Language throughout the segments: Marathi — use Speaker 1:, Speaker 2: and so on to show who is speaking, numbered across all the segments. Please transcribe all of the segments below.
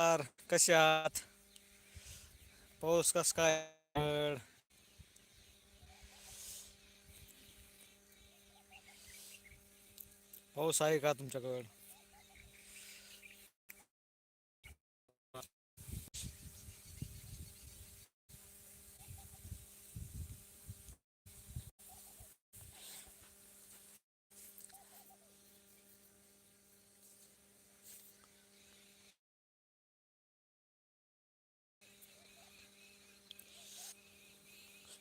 Speaker 1: नमस्कार कसे आहात? पाऊस कस काय? पाऊस आहे का तुमच्याकडं?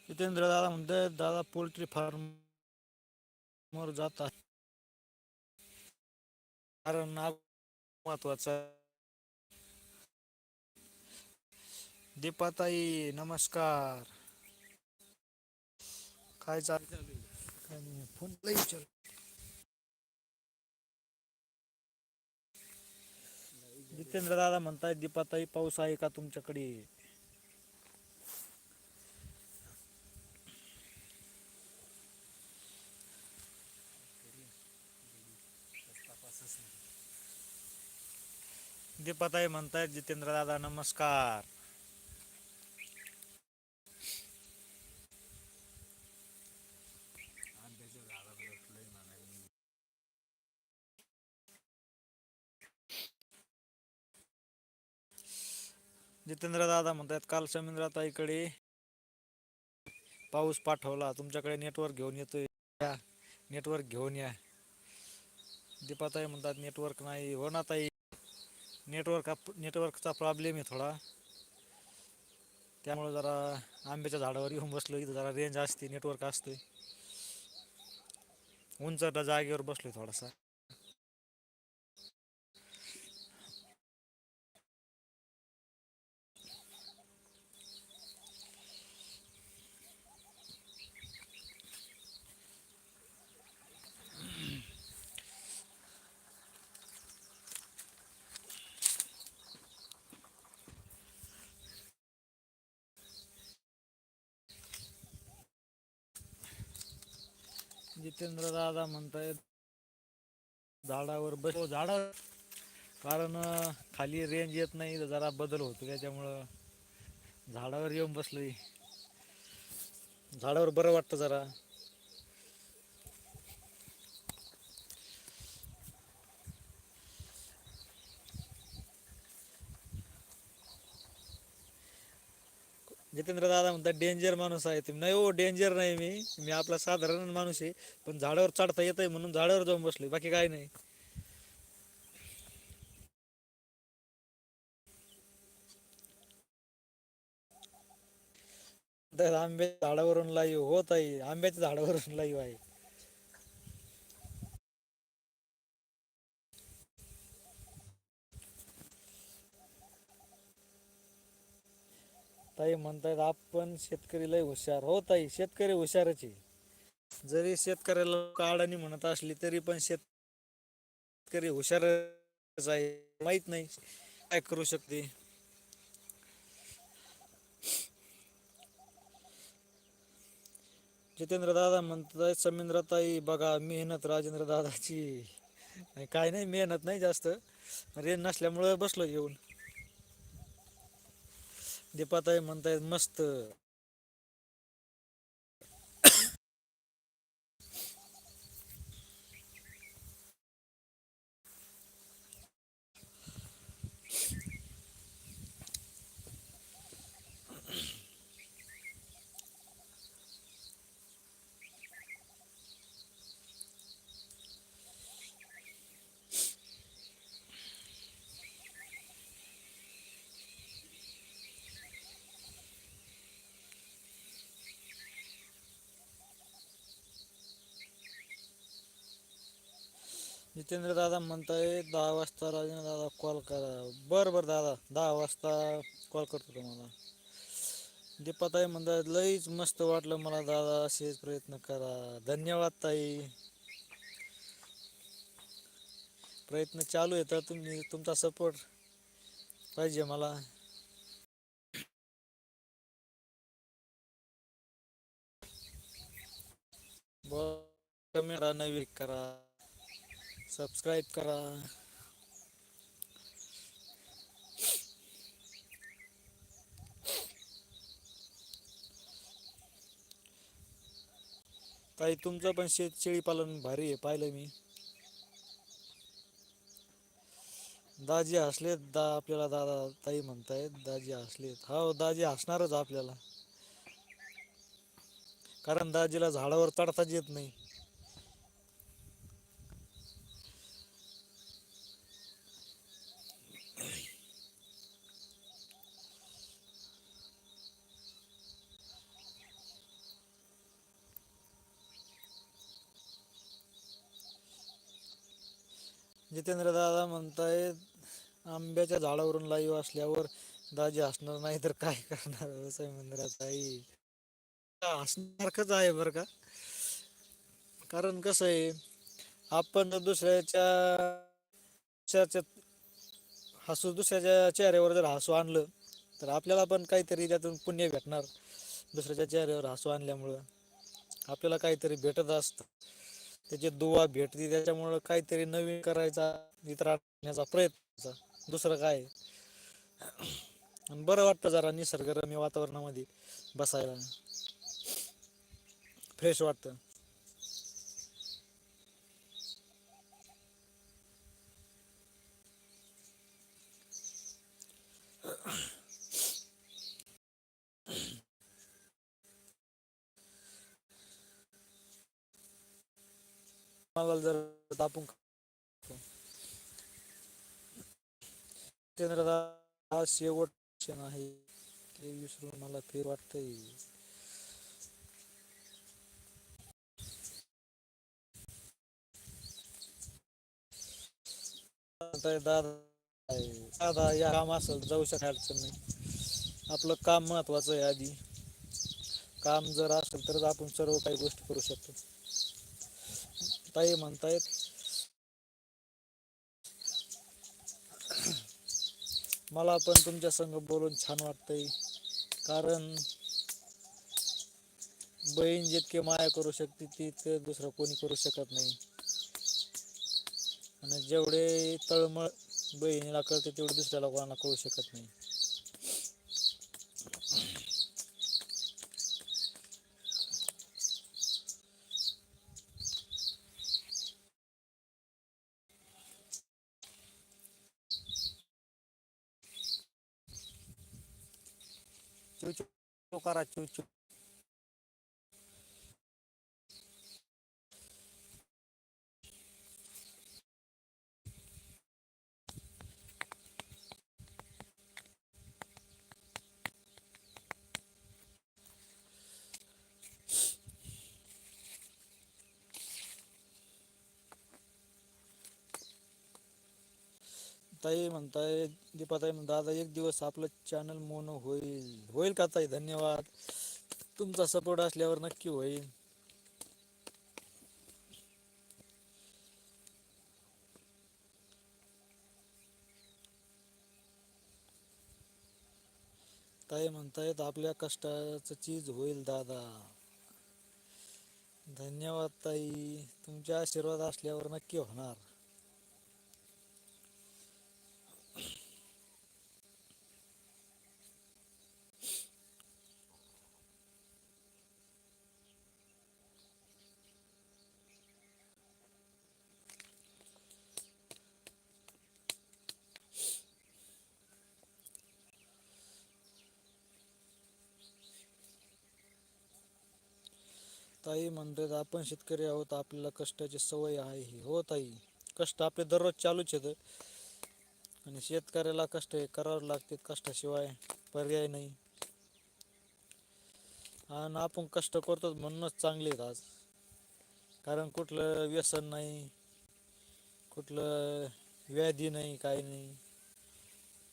Speaker 1: जितेंद्र दादा म्हणते दादा पोल्ट्री फार्म जात आहे कारण नाग महत्वाचं दीपाताई नमस्कार काय चालू काय नाही फोन विचार जितेंद्र दादा म्हणताय दीपाताई पाऊस आहे का तुमच्याकडे दीपाताई म्हणतायत जितेंद्र दादा नमस्कार. जितेंद्र दादा म्हणतायत काल समिंद्राताईकडे पाऊस पाठवला. तुमच्याकडे नेटवर्क घेऊन येतोय. नेटवर्क घेऊन या. दीपाताई म्हणतात नेटवर्क नाही. हो ना ताई? नेटवर्क नेटवर्कचा प्रॉब्लेम आहे थोडा. त्यामुळं जरा आंब्याच्या झाडावर येऊन बसलो इथं जरा रेंज असते नेटवर्क असते उंच जागेवर बसलोय थोडासा. जितेंद्र दादा म्हणतायत झाडावर बस. हो, झाडावर कारण खाली रेंज येत नाही तर जरा बदल होतो. त्याच्यामुळं झाडावर येऊन बसलोय. झाडावर बरं वाटतं जरा. जितेंद्र दादा म्हणतात डेंजर माणूस आहे. तुम्ही नाही हो डेंजर नाही मी. मी आपला साधारण माणूस आहे पण झाडावर चढता येत आहे म्हणून झाडावर जाऊन बसले बाकी काय नाही. तर झाडावरून लाईव्ह होत आहे. आंब्याच्या झाडावरून लाईव्ह आहे. ताई म्हणतायत आपण शेतकरी लय हुशार. हो ताई शेतकरी हुशारच आहे. जरी शेतकऱ्याला लोकं अडाणी म्हणत असली तरी पण शेतकरी हुशारच आहे. माहीत नाही काय करू शकते. जितेंद्र दादा म्हणतात समिंद्रताई बघा मेहनत राजेंद्र दादाची. काय नाही मेहनत नाही जास्त. रेन नसल्यामुळं बसलो येऊन. दीपाताई म्हणतायत मस्त. जितेंद्र दादा म्हणताय दहा वाजता राजेंद्र दादा कॉल करा. बरं बरं दादा दहा वाजता कॉल करतो तुम्हाला. दीपाताई म्हणतात लईच मस्त वाटलं मला दादा असेच प्रयत्न करा. धन्यवाद ताई. प्रयत्न चालू आहे तर तुम्ही तुमचा सपोर्ट पाहिजे मला. कमेरा नवी करा. सबस्क्राईब करा. ताई तुमचं पण शेत शेळी पालन भारी आहे पाहिलं मी. दाजी हसलेत दा आपल्याला दादा ताई म्हणतायत दाजी हसलेत. हो दाजी हसणारच आपल्याला. कारण दाजीला झाडावर चढताच येत नाही. जितेंद्र दादा म्हणतायत आंब्याच्या झाडावरून लाईव्ह असल्यावर दाजी हसणार नाही तर काय करणार व्यवसाय मंदिरात आई हसणारखच आहे बरं का. कारण कसं आहे आपण जर दुसऱ्याच्या दुसऱ्याच्या हसू दुसऱ्याच्या चेहऱ्यावर जर हसू आणलं तर आपल्याला पण काहीतरी त्यातून पुण्य भेटणार दुसऱ्याच्या चेहऱ्यावर हसू आणल्यामुळं. आपल्याला काहीतरी भेटत असतं. त्याची दुवा भेटते त्याच्यामुळं काहीतरी नवीन करायचा इतर आणण्याचा प्रयत्न दुसरं काय? आणि बरं वाटतं जरा निसर्गरम्य वातावरणामध्ये बसायला. फ्रेश वाटतं. मला जर तापून हा शेवट क्षण आहे ते विसरून मला फेर वाटतंय दादा दादा या काम असेल जाऊ शकणार नाही आपलं काम महत्वाचं आहे आधी काम जर असेल तरच आपण सर्व काही गोष्टी करू शकतो ताई म्हणतायत मला पण तुमच्या संग बोलून छान वाटतंय. कारण बहीण जितके माया करू शकते तितके दुसरं कोणी करू शकत नाही. आणि जेवढे तळमळ बहिणीला कळते तेवढे दुसऱ्याला कोणाला कळू शकत नाही. ጮቀራቸው ताई म्हणताय दीपाताई म्हणता दादा एक दिवस आपलं चॅनल मोनो होईल. होईल का ताई? धन्यवाद. तुमचा सपोर्ट असल्यावर नक्की होईल. ताई म्हणतायत आपल्या कष्टाचं चीज होईल दादा. धन्यवाद ताई. तुमच्या आशीर्वाद असल्यावर नक्की होणार. ताई म्हणतात आपण शेतकरी आहोत आपल्याला कष्टाची सवय आहे. ही हो ताई कष्ट आपले दररोज चालूच आहेत आणि शेतकऱ्याला कष्ट हे करावं लागते कष्टाशिवाय पर्याय नाही. आणि आपण कष्ट करतो म्हणूनच चांगले आहेत आज. कारण कुठलं व्यसन नाही कुठलं व्याधी नाही काही नाही.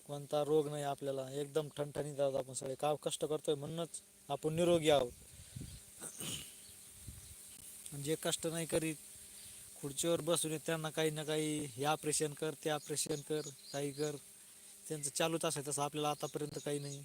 Speaker 1: कोणता रोग नाही आपल्याला. एकदम ठणठणीत आहोत आपण सगळे. काम कष्ट करतोय म्हणूनच आपण निरोगी आहोत. जे कष्ट नाही करीत खुर्चीवर बसून येत त्यांना काही ना काही हे ऑपरेशन कर ते ऑपरेशन कर काही कर. त्यांचं चालूच असायचं तसं आपल्याला आतापर्यंत काही नाही.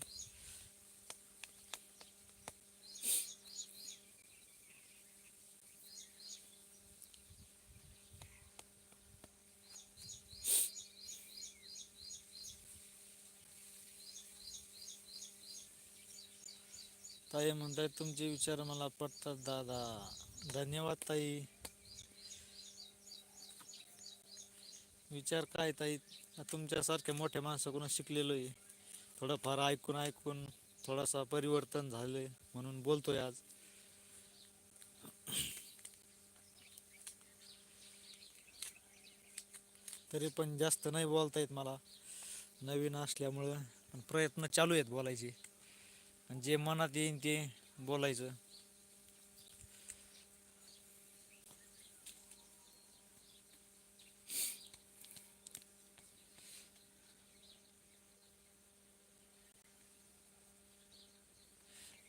Speaker 1: ताई म्हणताय तुमचे विचार मला पटतात दादा. धन्यवाद ताई. विचार काय ताई? तुमच्यासारख्या मोठ्या माणसाकडून शिकलेलो आहे. थोडंफार ऐकून ऐकून थोडासा परिवर्तन झाले म्हणून बोलतोय आज. तरी पण जास्त नाही बोलता येत मला. नवीन असल्यामुळं पण प्रयत्न चालू आहेत बोलायचे. आणि जे मनात येईन ते बोलायचं.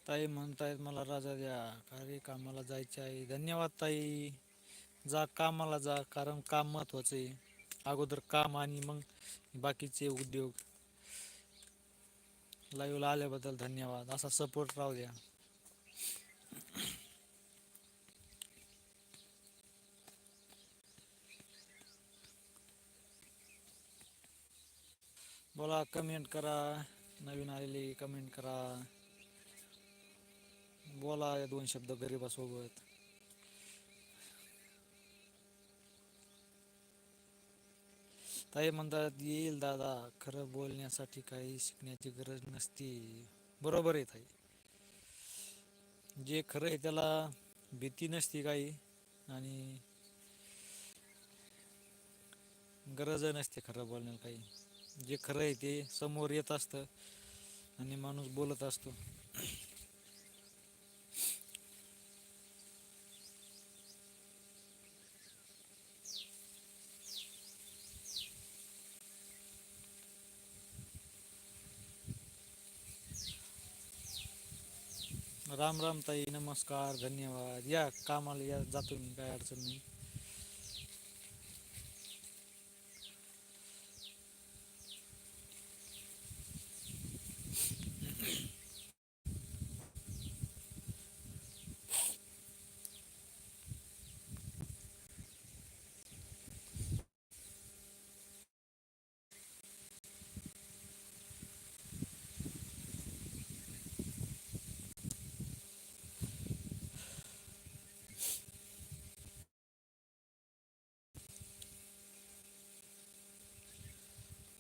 Speaker 1: ताई म्हणतायत मला राजा द्या अरे कामाला जायचे आहे. धन्यवाद ताई. जा कामाला जा कारण काम महत्वाचं आहे. अगोदर काम आणि मग बाकीचे उद्योग. लाईव्हला आल्याबद्दल धन्यवाद. असा सपोर्ट राहू द्या. बोला कमेंट करा. नवीन आलेली कमेंट करा. बोला या दोन शब्द गरीबासोबत ताई म्हणतात येईल दादा खरं बोलण्यासाठी काही शिकण्याची गरज नसती. बरोबर आहे ताई. जे खरं आहे त्याला भीती नसती काही आणि गरज नसते खरं बोलण्याला काही. जे खरं आहे ते समोर येत असतं आणि माणूस बोलत असतो. राम राम ताई नमस्कार धन्यवाद. या कामाला या जातो मी काय अडचण नाही.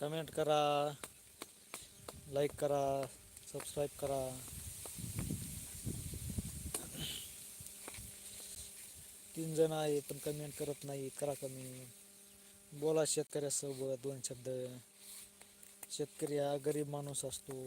Speaker 1: कमेंट करा लाईक करा सबस्क्राईब करा। तीन जण आहे पण कमेंट करत नाही करा कमी बोला शेतकऱ्यासोबत दोन शब्द. शेतकरी हा गरीब माणूस असतो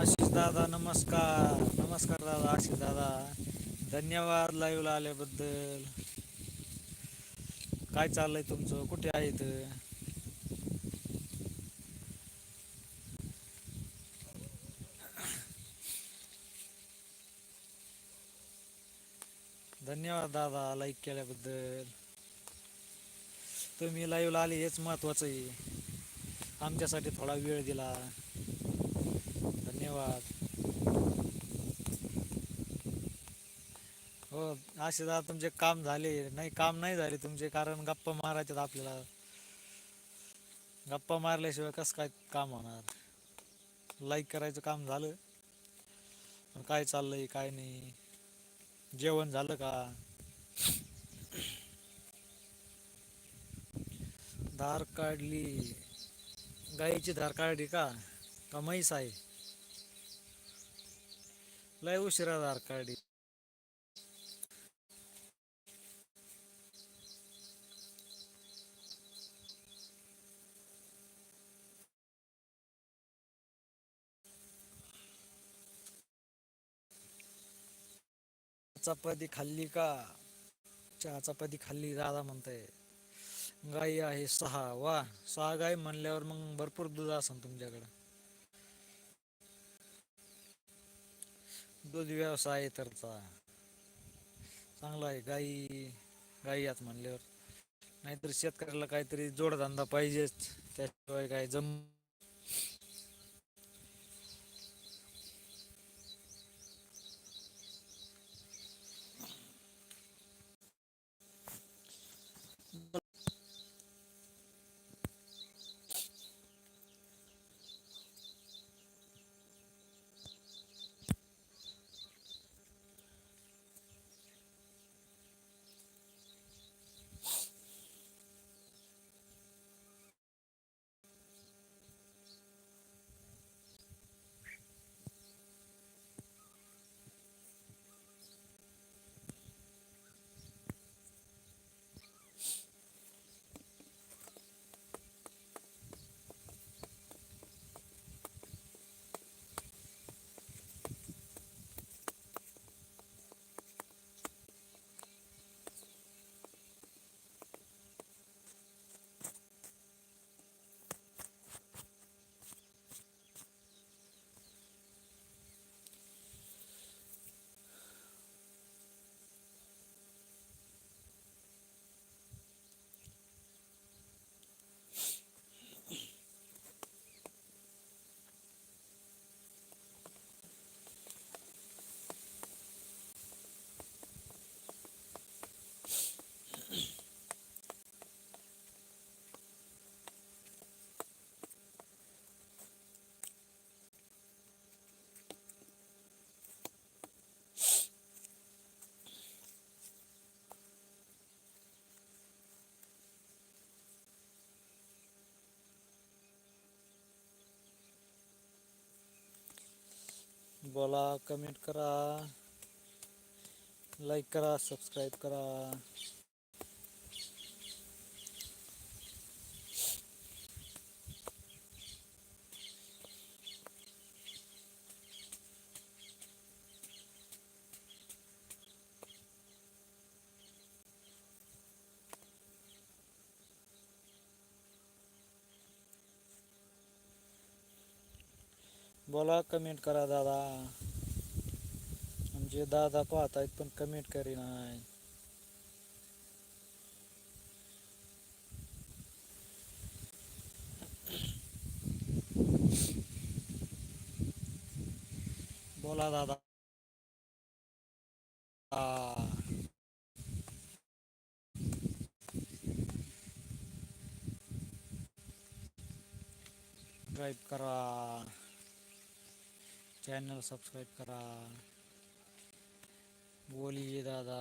Speaker 1: आशिष दादा नमस्कार. नमस्कार दादा आशिष दादा. धन्यवाद लाईव्हला आल्याबद्दल. काय चाललंय तुमचं? कुठे आहेत? धन्यवाद दादा लाईक केल्याबद्दल. तुम्ही लाईव्हला आले हेच महत्वाचं आहे. आमच्यासाठी थोडा वेळ दिला. धन्यवाद. हो असे दादा तुमचे काम झाले. नाही काम नाही झाले तुमचे कारण गप्पा मारायच्यात आपल्याला. गप्पा मारल्याशिवाय कसं काय काम होणार? लाईक करायचं काम झालं. पण काय चाललंय काय नाही. जेवण झालं का? धार काढली. गाईची धार काढली का? का म्हैस आहे लय उशिरा आधार कार्ड चपाती खाल्ली का? चहा चपाती खाल्ली दादा म्हणताय गाई आहे सहा. वा सहा गाय म्हणल्यावर मग भरपूर दूध असेल तुमच्याकडं. दूध व्यवसाय आहे तरचा. चांगला आहे गाई गाई यात म्हणल्यावर. नाहीतर शेतकऱ्याला काहीतरी जोडधंदा पाहिजेच त्याशिवाय काय जम बोला कमेंट करा लाईक करा सबस्क्राईब करा. बोला कमेंट करा दादा. आमचे दादा पाहतायत पण कमेंट करीनाय बोला दादा. गाईब करा. चॅनल सबस्क्राईब करा. बोलिये दादा.